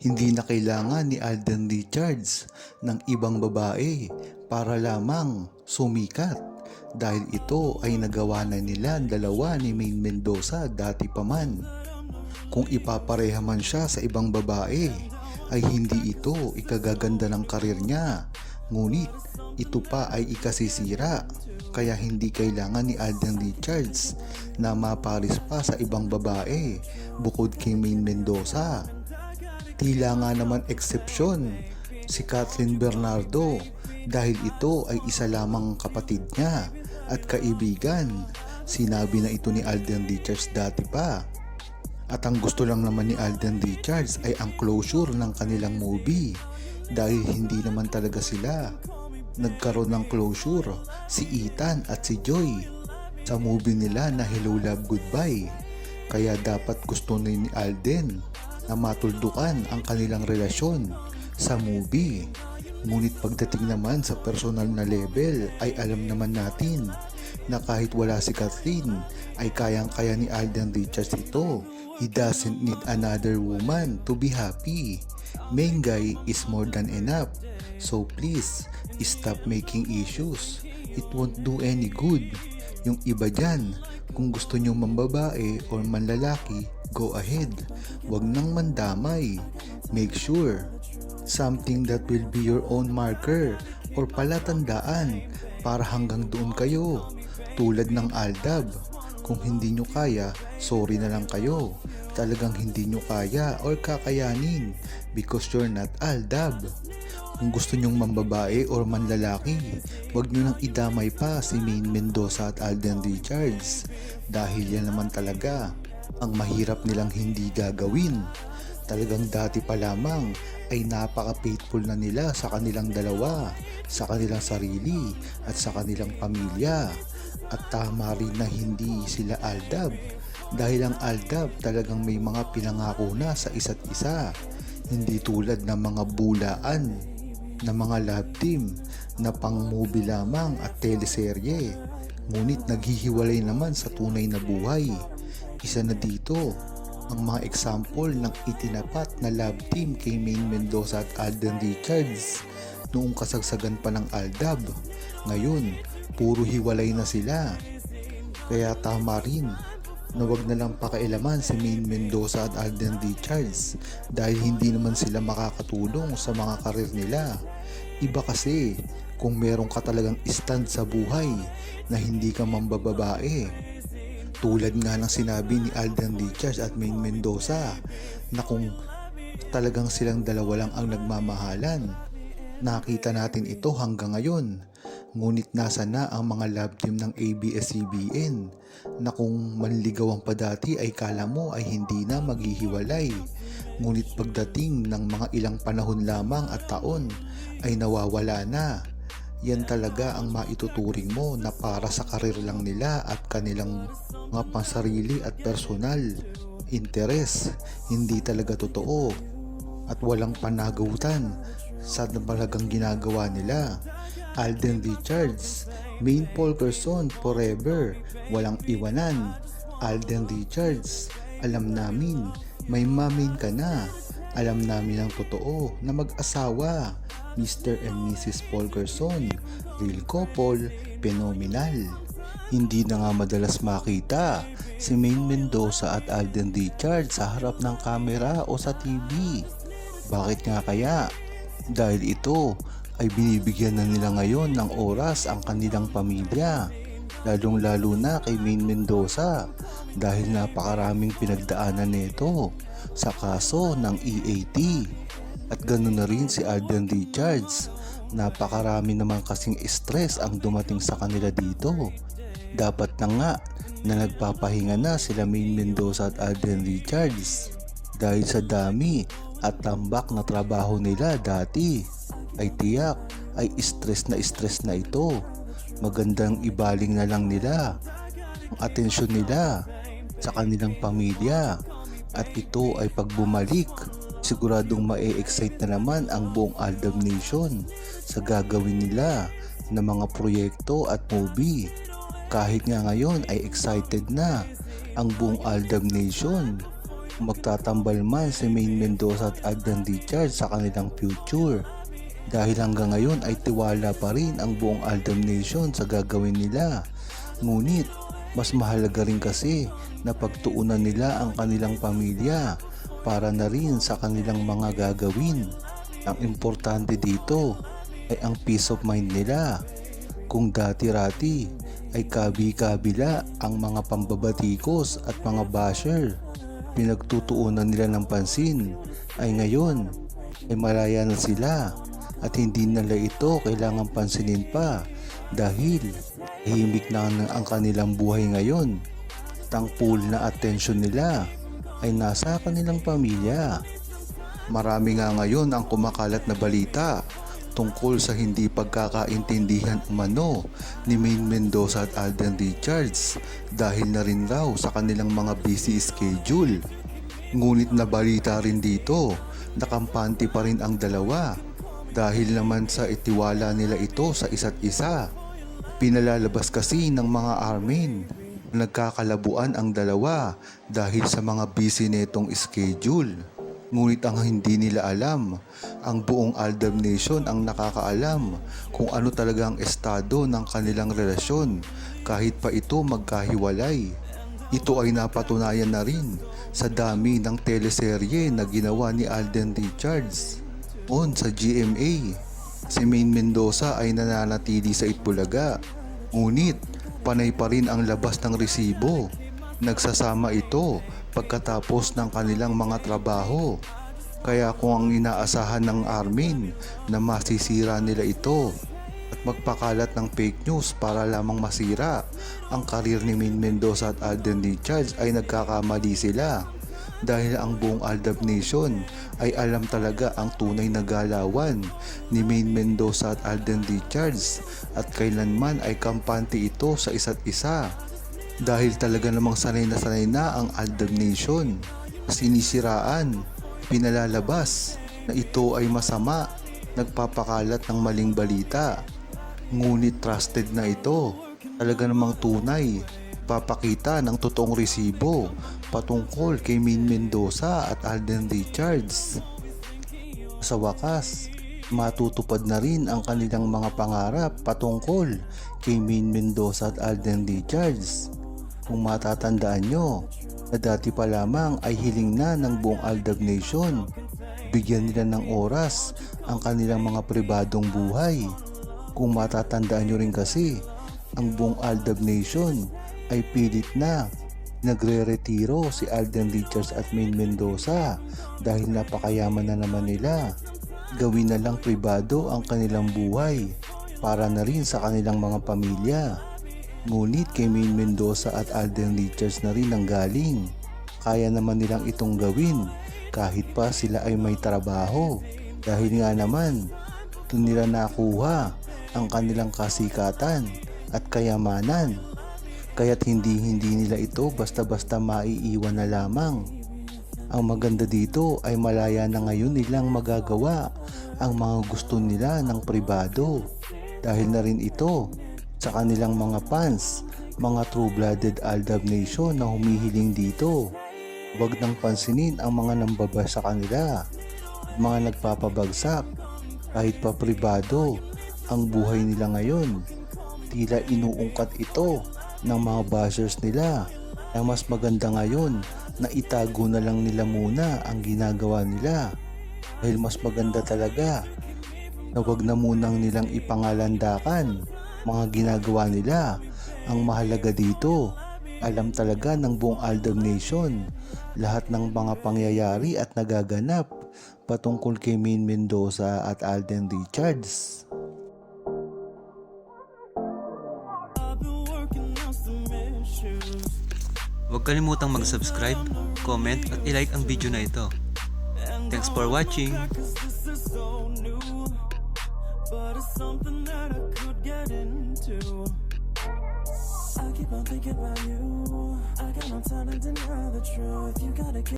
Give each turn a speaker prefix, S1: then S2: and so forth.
S1: Hindi na kailangan ni Alden Richards ng ibang babae para lamang sumikat dahil ito ay nagawa na nila dalawa ni Maine Mendoza dati pa man. Kung ipapareha man siya sa ibang babae ay hindi ito ikagaganda ng karir niya ngunit ito pa ay ikasisira kaya hindi kailangan ni Alden Richards na maparis pa sa ibang babae bukod kay Maine Mendoza. Tila nga naman eksepsyon si Kathleen Bernardo dahil ito ay isa lamang kapatid niya at kaibigan. Sinabi na ito ni Alden Richards dati pa. At ang gusto lang naman ni Alden Richards ay ang closure ng kanilang movie dahil hindi naman talaga sila nagkaroon ng closure si Ethan at si Joy sa movie nila na Hello Love Goodbye. Kaya dapat gusto ni Alden na matuldukan ang kanilang relasyon sa movie. Ngunit pagdating naman sa personal na level ay alam naman natin na kahit wala si Kathleen ay kayang-kaya ni Alden Richards ito. He doesn't need another woman to be happy. Main guy is more than enough. So please, stop making issues. It won't do any good. Yung iba dyan, kung gusto nyo mambabae or manlalaki, go ahead. Huwag nang mandamay. Make sure something that will be your own marker or palatandaan para hanggang doon kayo. Tulad ng Aldab. Kung hindi nyo kaya, sorry na lang kayo. Talagang hindi nyo kaya or kakayanin because you're not Aldab. Kung gusto nyong mambabae or manlalaki, wag nyo nang idamay pa si Maine Mendoza at Alden Richards dahil yan naman talaga ang mahirap nilang hindi gagawin. Talagang dati pa lamang ay napaka-faithful na nila sa kanilang dalawa, sa kanilang sarili at sa kanilang pamilya. At tama rin na hindi sila Aldab dahil ang Aldab talagang may mga pinangako na sa isa't isa. Hindi tulad ng mga bulaan na mga love team na pang movie lamang at teleserye. Ngunit naghihiwalay naman sa tunay na buhay. Isa na dito ang mga example ng itinapat na love team kay Maine Mendoza at Alden Richards noong kasagsagan pa ng Aldab. Ngayon, puro hiwalay na sila. Kaya tama rin na wag na lang pakailaman si Maine Mendoza at Alden Richards dahil hindi naman sila makakatulong sa mga karir nila. Iba kasi kung meron ka talagang stand sa buhay na hindi ka mambababae. Tulad nga ng sinabi ni Alden Richards at Maine Mendoza na kung talagang silang dalawa lang ang nagmamahalan. Nakita natin ito hanggang ngayon. Ngunit nasa na ang mga love team ng ABS-CBN na kung manligawan pa dati ay kala mo ay hindi na maghihiwalay. Ngunit pagdating ng mga ilang panahon lamang at taon ay nawawala na. Yan talaga ang maituturing mo na para sa karir lang nila at kanilang mga pansarili at personal interes. Hindi talaga totoo at walang panagutan sa talagang ginagawa nila. Alden Richards, Maine Polkerson forever, walang iwanan. Alden Richards, alam namin, may mamin ka na. Alam namin ang totoo na mag-asawa. Mr. and Mrs. Polkerson, real couple, phenomenal. Hindi na nga madalas makita si Maine Mendoza at Alden Richards sa harap ng kamera o sa TV. Bakit nga kaya? Dahil ito ay binibigyan na nila ngayon ng oras ang kanilang pamilya. Lalong lalo na kay Maine Mendoza dahil napakaraming pinagdaanan nito sa kaso ng EAT. At ganoon na rin si Alden Richards. Napakarami naman kasing stress ang dumating sa kanila dito. Dapat na nga na nagpapahinga na sila Maine Mendoza at Alden Richards dahil sa dami at tambak na trabaho nila dati ay tiyak ay stress na stress na ito. Magandang ibaling na lang nila ang atensyon nila sa kanilang pamilya at ito ay pagbumalik siguradong ma-excite na naman ang buong Aldab Nation sa gagawin nila na mga proyekto at movie. Kahit nga ngayon ay excited na ang buong Aldab Nation magtatambal man si Main Mendoza at Alden Richards sa kanilang future. Dahil hanggang ngayon ay tiwala pa rin ang buong Aldam Nation sa gagawin nila. Ngunit mas mahalaga rin kasi na pagtuunan nila ang kanilang pamilya para na rin sa kanilang mga gagawin. Ang importante dito ay ang peace of mind nila. Kung dati-rati ay kabi-kabila ang mga pambabatikos at mga basher, pinagtutuunan nila ng pansin ay ngayon ay malaya na sila at hindi nila ito kailangan pansinin pa dahil himik na ang kanilang buhay ngayon. Tangpul na atensyon nila ay nasa kanilang pamilya. Marami nga ngayon ang kumakalat na balita tungkol sa hindi pagkakaintindihan umano ni Main Mendoza at Alden Richards dahil na rin raw sa kanilang mga busy schedule. Ngunit nabalita rin dito na kampante pa rin ang dalawa dahil naman sa itiwala nila ito sa isa't isa. Pinalalabas kasi ng mga armin na nagkakalabuan ang dalawa dahil sa mga busy netong schedule. Ngunit ang hindi nila alam, ang buong Aldam Nation ang nakakaalam kung ano talaga ang estado ng kanilang relasyon kahit pa ito magkahiwalay. Ito ay napatunayan na rin sa dami ng teleserye na ginawa ni Alden Richards. On sa GMA, si Main Mendoza ay nananatili sa Itbulaga. Ngunit panay pa rin ang labas ng resibo. Nagsasama ito pagkatapos ng kanilang mga trabaho. Kaya kung ang inaasahan ng Armin na masisira nila ito at magpakalat ng fake news para lamang masira ang karir ni Min Mendoza at Alden Richards ay nagkakamali sila dahil ang buong Aldab Nation ay alam talaga ang tunay na galawan ni Main Mendoza at Alden Richards at kailanman ay kampante ito sa isa't isa. Dahil talaga namang sanay na sanay na ang Aldab Nation. Sinisiraan pinalalabas na ito ay masama nagpapakalat ng maling balita. Ngunit trusted na ito. Talaga namang tunay papakita ng totoong resibo patungkol kay Min Mendoza at Alden Richards. Sa wakas, matutupad na rin ang kanilang mga pangarap patungkol kay Min Mendoza at Alden Richards. Kung matatandaan nyo, na dati pa lamang ay hiling na ng buong Aldab Nation. Bigyan nila ng oras ang kanilang mga pribadong buhay. Kung matatandaan nyo rin kasi, ang buong Aldab Nation ay pilit na nagre-retiro si Alden Richards at Main Mendoza dahil napakayaman na naman nila. Gawin na lang pribado ang kanilang buhay para na rin sa kanilang mga pamilya. Ngunit kay Main Mendoza at Alden Richards na rin ang galing. Kaya naman nilang itong gawin kahit pa sila ay may trabaho. Dahil nga naman, doon nila nakuha ang kanilang kasikatan at kayamanan kaya't hindi hindi nila ito basta-basta maiiwan na lamang. Ang maganda dito ay malaya na ngayon nilang magagawa ang mga gusto nila ng pribado dahil na rin ito sa kanilang mga fans, mga true-blooded Aldab Nation na humihiling dito. Huwag nang pansinin ang mga nambaba sa kanila, mga nagpapabagsak, kahit pa pribado ang buhay nila ngayon. Tila inuungkat ito ng mga bashers nila. Ang mas maganda ngayon na itago na lang nila muna ang ginagawa nila. Dahil mas maganda talaga na wag na munang nilang ipangalandakan mga ginagawa nila. Ang mahalaga dito, alam talaga ng buong Aldam Nation lahat ng mga pangyayari at nagaganap patungkol kay Main Mendoza at Alden Richards.
S2: Huwag kalimutang mag-subscribe, comment at ilike ang video na ito. Thanks for watching!
S3: But it's something that I could get into. I keep on thinking about you. I got no time to deny the truth. You gotta